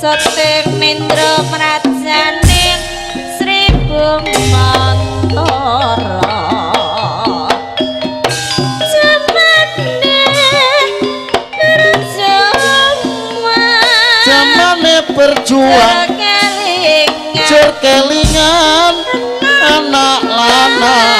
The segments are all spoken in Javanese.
soting mindra prajaning Sri Bumantara Jamane berjuang. Jur kelingan anak lanang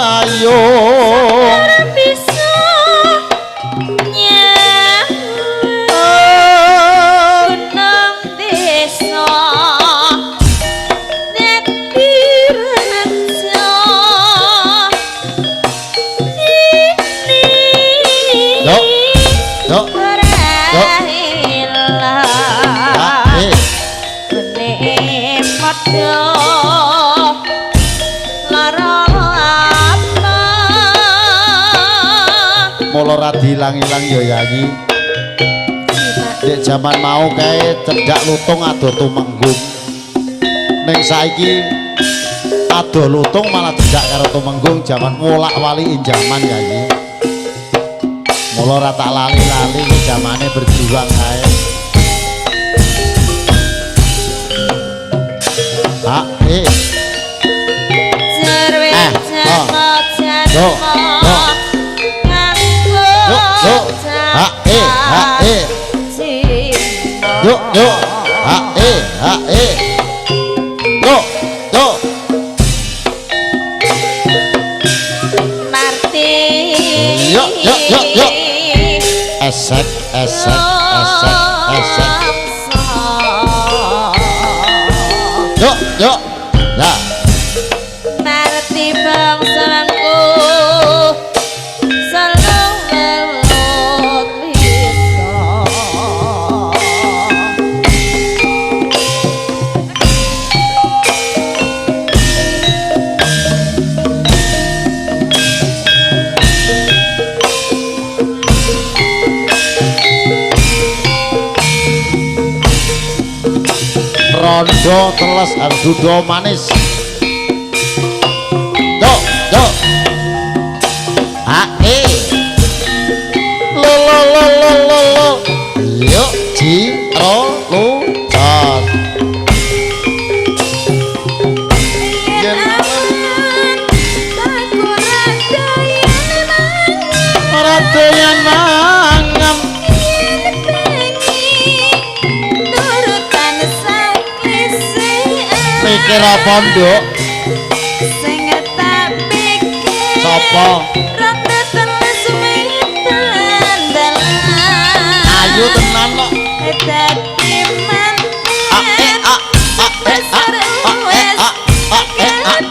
payung ora bisa nyang gunung desa nek diraja ini Dok, dok, ora dok. ilang ah, mula ra dilang-ilang ya yayi Dek zaman mau kae cedak lutung ado tumenggung. Ning saiki ado lutung malah cedak karo tumenggung zaman wolak wali jaman yayi mula ra tak lali-lali iki zamane berjuang kae. Ah, eh, Jerwe Eh, jango Dok, Yuk, yuk, esek, esek, esek, esek, yuk, yuk, lah, rondo teles ardudo manis, mikir apa nduk, Sapa? ayu tenan kok, ah, eh, ah, ah, eh, ah, ah, eh, ah, ah, eh, ah,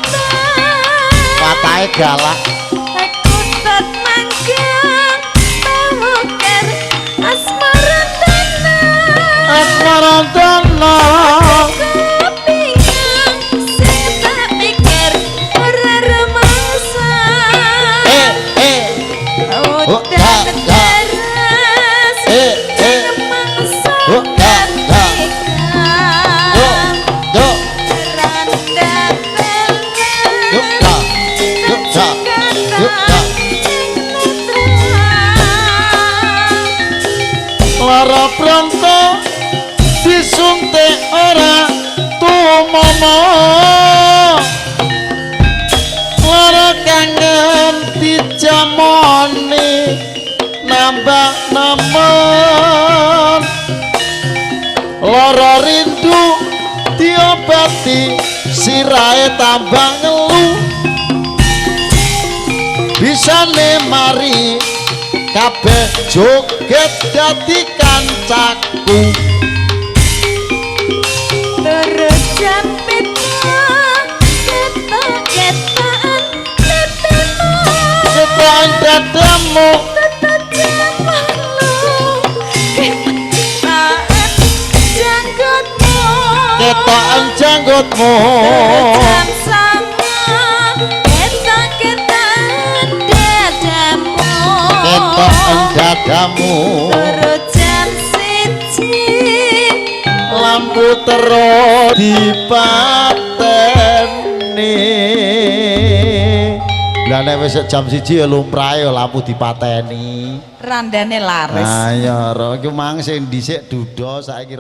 watahe galak, momo lara kangen dijamoni nambah nemen lara rindu diobati sirahe tambah ngeluh. Bisa mari kabeh joget dadi kancaku jamanmu Ketaan Janggutmu. Ketak-ketaan Dadamu. Terus jam siji lampu terus dipateni nek wis jam siji ya lumrahe ya lampu dipateni Randane laris. Nah, ya, ro, iki mang sing dhisik duda saiki